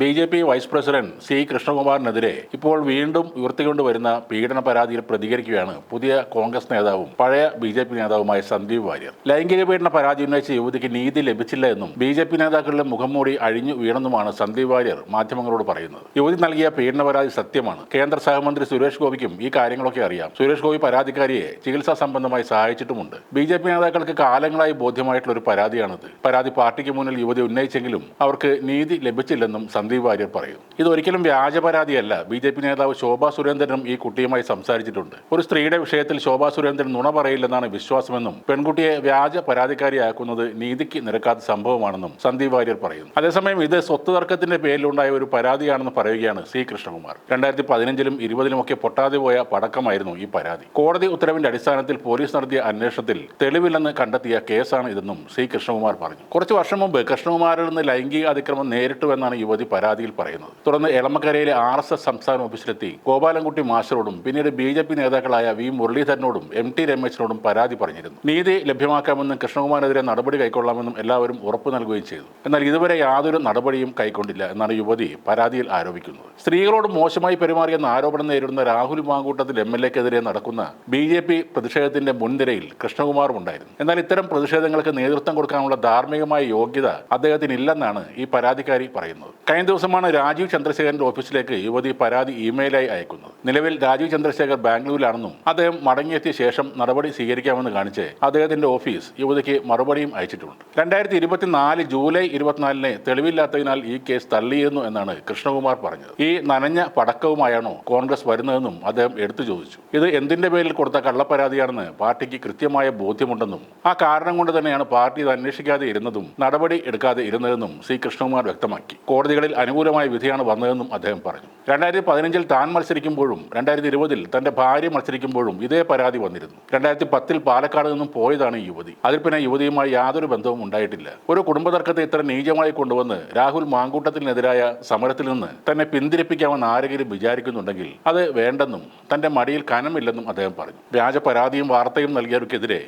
B J P vice president C കൃഷ്ണകുമാറിനെതിരെ ഇപ്പോൾ വീണ്ടും ഉയർത്തിക്കൊണ്ടുവരുന്ന പീഡന പരാതിയിൽ പ്രതികരിക്കുകയാണ് പുതിയ കോൺഗ്രസ് നേതാവും പഴയ ബി ജെ പി നേതാവുമായ സന്ദീപ് വാര്യർ. ലൈംഗിക പീഡന പരാതി ഉന്നയിച്ച യുവതിക്ക് നീതി ലഭിച്ചില്ല എന്നും ബി ജെ പി നേതാക്കളുടെ മുഖംമൂടി അഴിഞ്ഞു വീണെന്നുമാണ് സന്ദീപ് വാര്യർ മാധ്യമങ്ങളോട് പറയുന്നത്. യുവതി നൽകിയ പീഡന പരാതി സത്യമാണ്. കേന്ദ്ര സഹമന്ത്രി സുരേഷ് ഗോപിക്കും ഈ കാര്യങ്ങളൊക്കെ അറിയാം. സുരേഷ് ഗോപി പരാതിക്കാരിയെ ചികിത്സാ സംബന്ധമായി സഹായിച്ചിട്ടുമുണ്ട്. ബി ജെ പി നേതാക്കൾക്ക് കാലങ്ങളായി ബോധ്യമായിട്ടുള്ള ഒരു പരാതിയാണിത്. പരാതി പാർട്ടിക്ക് മുന്നിൽ യുവതി ഉന്നയിച്ചെങ്കിലും അവർക്ക് നീതി ലഭിച്ചില്ലെന്നും സന്ദീപ് വാര്യർ പറയും. ഇത് വ്യാജപരാതിയല്ല. വ്യാജ പരാതിയല്ല ബി ജെ പി നേതാവ് ശോഭാ സുരേന്ദ്രനും ഈ കുട്ടിയുമായി സംസാരിച്ചിട്ടുണ്ട്. ഒരു സ്ത്രീയുടെ വിഷയത്തിൽ ശോഭാ സുരേന്ദ്രൻ നുണ പറയില്ലെന്നാണ് വിശ്വാസമെന്നും പെൺകുട്ടിയെ വ്യാജ പരാതിക്കാരിയാക്കുന്നത് നീതിക്ക് നിരക്കാത്ത സംഭവമാണെന്നും സന്ദീപ് വാര്യർ പറയുന്നു. അതേസമയം ഇത് സ്വത്ത് തർക്കത്തിന്റെ പേരിലുണ്ടായ ഒരു പരാതിയാണെന്ന് പറയുകയാണ് സി കൃഷ്ണകുമാർ. രണ്ടായിരത്തി പതിനഞ്ചിലും ഇരുപതിലുമൊക്കെ പൊട്ടാതെ പോയ പടക്കമായിരുന്നു ഈ പരാതി. കോടതി ഉത്തരവിന്റെ അടിസ്ഥാനത്തിൽ പോലീസ് നടത്തിയ അന്വേഷണത്തിൽ തെളിവില്ലെന്ന് കണ്ടെത്തിയ കേസാണ് ഇതെന്നും സി കൃഷ്ണകുമാർ പറഞ്ഞു. കുറച്ച് വർഷം മുമ്പ് കൃഷ്ണകുമാറിൽ നിന്ന് ലൈംഗിക അതിക്രമം നേരിട്ടുവെന്നാണ് യുവതി പരാതിയിൽ പറയുന്നത്. തുടർന്ന് എളമക്കരയിലെ ആർ എസ് എസ് സംസ്ഥാന ഓഫീസിലെത്തി. ഗോപാലൻകുട്ടി മാസ്റ്ററോടും പിന്നീട് ബി ജെ പി നേതാക്കളായ വി മുരളീധരനോടും എം ടി രമേശിനോടും പരാതി പറഞ്ഞിരുന്നു. നീതി ലഭ്യമാക്കാമെന്നും കൃഷ്ണകുമാറിനെതിരെ നടപടി കൈക്കൊള്ളാമെന്നും എല്ലാവരും ഉറപ്പു നൽകുകയും ചെയ്തു. എന്നാൽ ഇതുവരെ യാതൊരു നടപടിയും കൈക്കൊണ്ടില്ല എന്നാണ് യുവതി പരാതിയിൽ ആരോപിക്കുന്നത്. സ്ത്രീകളോട് മോശമായി പെരുമാറിയെന്ന ആരോപണം നേരിടുന്ന രാഹുൽ മാങ്കൂട്ടത്തിൽ എം എൽ എക്കെതിരെ നടക്കുന്ന ബി ജെ പി പ്രതിഷേധത്തിന്റെ മുൻനിരയിൽ കൃഷ്ണകുമാറും ഉണ്ടായിരുന്നു. എന്നാൽ ഇത്തരം പ്രതിഷേധങ്ങൾക്ക് നേതൃത്വം കൊടുക്കാനുള്ള ധാർമ്മികമായ യോഗ്യത അദ്ദേഹത്തിനില്ലെന്നാണ് ഈ പരാതിക്കാരി പറയുന്നത്. കഴിഞ്ഞ ദിവസമാണ് രാജീവ് ചന്ദ്രശേഖരന്റെ ഓഫീസിലേക്ക് യുവതി പരാതി ഇമെയിലായി അയക്കുന്നത്. നിലവിൽ രാജീവ് ചന്ദ്രശേഖർ ബാംഗ്ലൂരിലാണെന്നും അദ്ദേഹം മടങ്ങിയെത്തിയ ശേഷം നടപടി സ്വീകരിക്കാമെന്ന് കാണിച്ച് അദ്ദേഹത്തിന്റെ ഓഫീസ് യുവതിക്ക് മറുപടിയും അയച്ചിട്ടുണ്ട്. രണ്ടായിരത്തി ഇരുപത്തിനാല് ജൂലൈ ഇരുപത്തിനാലിന് തെളിവില്ലാത്തതിനാൽ ഈ കേസ് തള്ളിയിരുന്നു എന്നാണ് കൃഷ്ണകുമാർ പറഞ്ഞത്. ഈ നനഞ്ഞ പടക്കവുമായാണോ കോൺഗ്രസ് വരുന്നതെന്നും അദ്ദേഹം എടുത്തു ചോദിച്ചു. ഇത് എന്തിന്റെ പേരിൽ കൊടുത്ത കള്ളപ്പരാതിയാണെന്ന് പാർട്ടിക്ക് കൃത്യമായ ബോധ്യമുണ്ടെന്നും ആ കാരണം കൊണ്ട് തന്നെയാണ് പാർട്ടി ഇത് അന്വേഷിക്കാതെ ഇരുന്നതും നടപടി എടുക്കാതെ ഇരുന്നതെന്നും സി കൃഷ്ണകുമാർ വ്യക്തമാക്കി. കോടതികളിൽ അനുകൂലമായ വിധിയാണ് വന്നതെന്നും അദ്ദേഹം പറഞ്ഞു. രണ്ടായിരത്തി പതിനഞ്ചിൽ താൻ മത്സരിക്കുമ്പോഴും രണ്ടായിരത്തി ഇരുപതിൽ തന്റെ ഭാര്യ മത്സരിക്കുമ്പോഴും ഇതേ പരാതി വന്നിരുന്നു. രണ്ടായിരത്തി പത്തിൽ പാലക്കാട് നിന്നും പോയതാണ് യുവതി. അതിൽ പിന്നെ യുവതിയുമായി യാതൊരു ബന്ധവും ഉണ്ടായിട്ടില്ല. ഒരു കുടുംബതർക്കത്തെ ഇത്ര നീചമായി കൊണ്ടുവന്ന് രാഹുൽ മാങ്കൂട്ടത്തിനെതിരായ സമരത്തിൽ നിന്ന് തന്നെ പിന്തിരിപ്പിക്കാമെന്ന് ആരെങ്കിലും വിചാരിക്കുന്നുണ്ടെങ്കിൽ അത് വേണ്ടെന്നും തന്റെ മടിയിൽ കനമില്ലെന്നും അദ്ദേഹം പറഞ്ഞു. വ്യാജ പരാതിയും വാർത്തയും നൽകിയവർക്കെതിരെ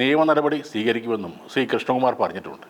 നിയമ നടപടി സ്വീകരിക്കുമെന്നും ശ്രീ കൃഷ്ണകുമാർ പറഞ്ഞിട്ടുണ്ട്.